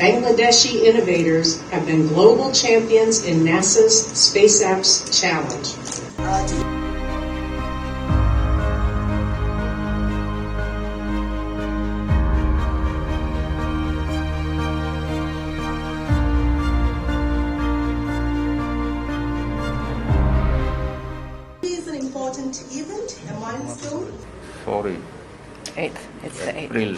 Bangladeshi innovators have been global champions in NASA's Space Apps Challenge. is an important event, a milestone. Sorry, Eighth. It's the eighth. April.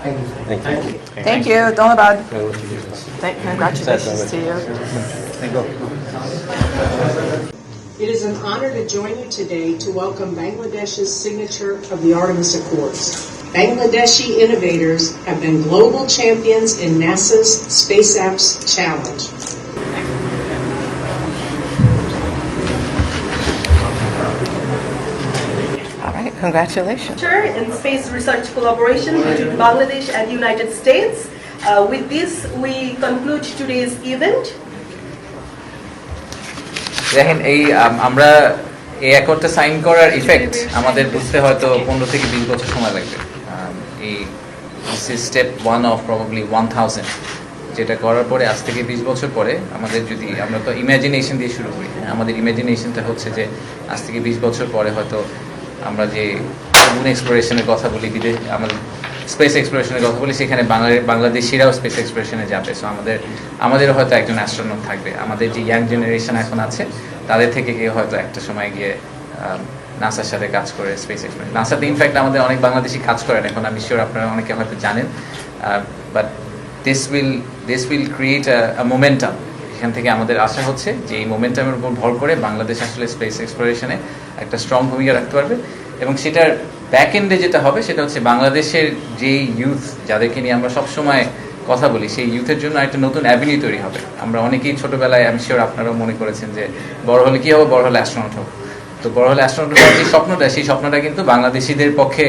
Thank you. Thank Donabad. Thank, congratulations to you. It is an honor to join you today to welcome Bangladesh's signature of the Artemis Accords. Bangladeshi innovators have been global champions in NASA's Space Apps Challenge. Congratulations. in space research collaboration between Bangladesh and United States. Uh, with this, we conclude today's event. দেখেন এই আমরা এই অ্যাকর্ডটা sign করার effect আমাদের বুঝতে হয়তো পনেরো থেকে বিশ বছর সময় লাগবে এই step one of probably one thousand যেটা করার পরে আজ থেকে বিশ বছর পরে আমাদের যদি আমরা তো ইমাজিনেশন দিয়ে শুরু করি হ্যাঁ, আমাদের ইমাজিনেশনটা হচ্ছে যে আজ থেকে বিশ বছর পরে হয়তো আমরা যে মুন এক্সপ্লোরেশনের কথা বলি বিদেশ আমাদের স্পেস এক্সপ্লোরেশনের কথা বলি সেখানে বাংলা বাংলাদেশিরাও স্পেস এক্সপ্লোরেশনে যাবে। সো আমাদের আমাদেরও হয়তো একজন অ্যাস্ট্রোনট থাকবে। আমাদের যে ইয়াং জেনারেশন এখন আছে, তাদের থেকে কেউ হয়তো একটা সময় গিয়ে নাসার সাথে কাজ করে স্পেস এক্সপ্লোরেশন নাসাতে ইনফ্যাক্ট আমাদের অনেক বাংলাদেশি কাজ করেন। এখন আমি শিওর আপনারা অনেকে হয়তো জানেন। But this will this will create a momentum এখান থেকে আমাদের আশা হচ্ছে যে এই মোমেন্টামের উপর ভর করে বাংলাদেশ আসলে স্পেস এক্সপ্লোরেশনে একটা স্ট্রং ভূমিকা রাখতে পারবে। এবং সেটার ব্যাক এন্ডে যেটা হবে, সেটা হচ্ছে বাংলাদেশের যে ইউথ যাদেরকে নিয়ে আমরা সবসময় কথা বলি, সেই ইউথের জন্য একটা নতুন অ্যাভিনিউ তৈরি হবে। আমরা অনেকেই ছোটবেলায় আমি শিওর আপনারাও মনে করেছেন যে বড় হলে কি হবে? বড় হলে অ্যাস্ট্রোনট হবে। তো বড় হলে অ্যাস্ট্রোনট হওয়ার যে স্বপ্নটা, সেই স্বপ্নটা কিন্তু বাংলাদেশিদের পক্ষে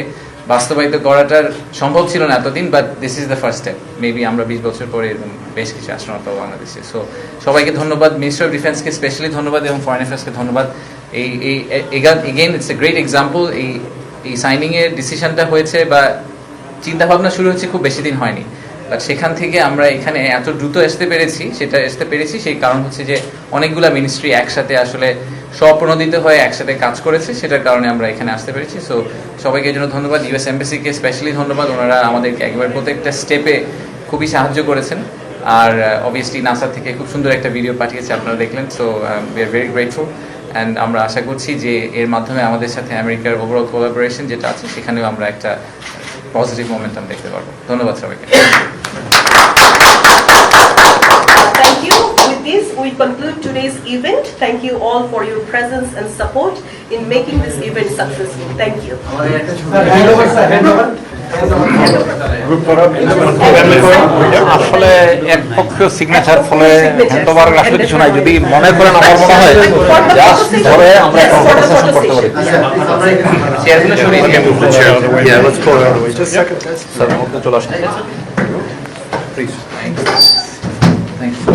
বাস্তবায়িত করাটার সম্ভব ছিল না এতদিন but this is the first step maybe আমরা বিশ বছর পরে এরকম বেশ কিছু পাবো বাংলাদেশে। সো সবাইকে ধন্যবাদ। মিনিস্টার অফ ডিফেন্সকে স্পেশালি ধন্যবাদ এবং ফরেন অ্যাফেয়ার্সকে ধন্যবাদ। এই এই again it's a great example এই এই সাইনিংয়ের ডিসিশনটা হয়েছে বা চিন্তাভাবনা শুরু হচ্ছে খুব বেশি দিন হয়নি। বাট সেখান থেকে আমরা এখানে এত দ্রুত আসতে পেরেছি, সেটা আসতে পেরেছি। সেই কারণ হচ্ছে যে অনেকগুলা মিনিস্ট্রি একসাথে আসলে স্বপ্রণোদিত হয়ে, একসাথে কাজ করেছে, সেটার কারণে আমরা এখানে আসতে পেরেছি। সো সবাইকে এর জন্য ধন্যবাদ। ইউএস এম্বাসিকে স্পেশালি ধন্যবাদ। ওনারা আমাদেরকে একবার প্রত্যেকটা স্টেপে খুবই সাহায্য করেছেন। আর অবভিয়াসলি নাসা থেকে খুব সুন্দর একটা ভিডিও পাঠিয়েছে, আপনারা দেখলেন। So we are very grateful and আমরা আশা করছি যে এর মাধ্যমে আমাদের সাথে আমেরিকার ওভারঅল কোলাবোরেশন যেটা আছে, সেখানেও আমরা একটা পজিটিভ মোমেন্টাম দেখতে পারব। ধন্যবাদ সবাইকে। today's event. Thank you all for your presence and support in making this event successful. Thank you. আসলে এক পক্ষ সিগনেচার ফলে হ্যান্ডওভার আসলে কিছু নাই যদি মনে করেন আমার মনে হয় জাস্ট ধরে আমরা একটা ফটো সেশন করতে পারি চেয়ারগুলো সরিয়ে দিয়ে Yeah, let's go out of the way. Just a second, guys. Sir মধ্যে চলে আসেন প্লিজ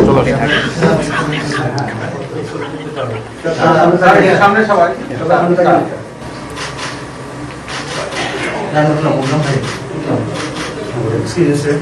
চলে আসেন Excuse me, sir.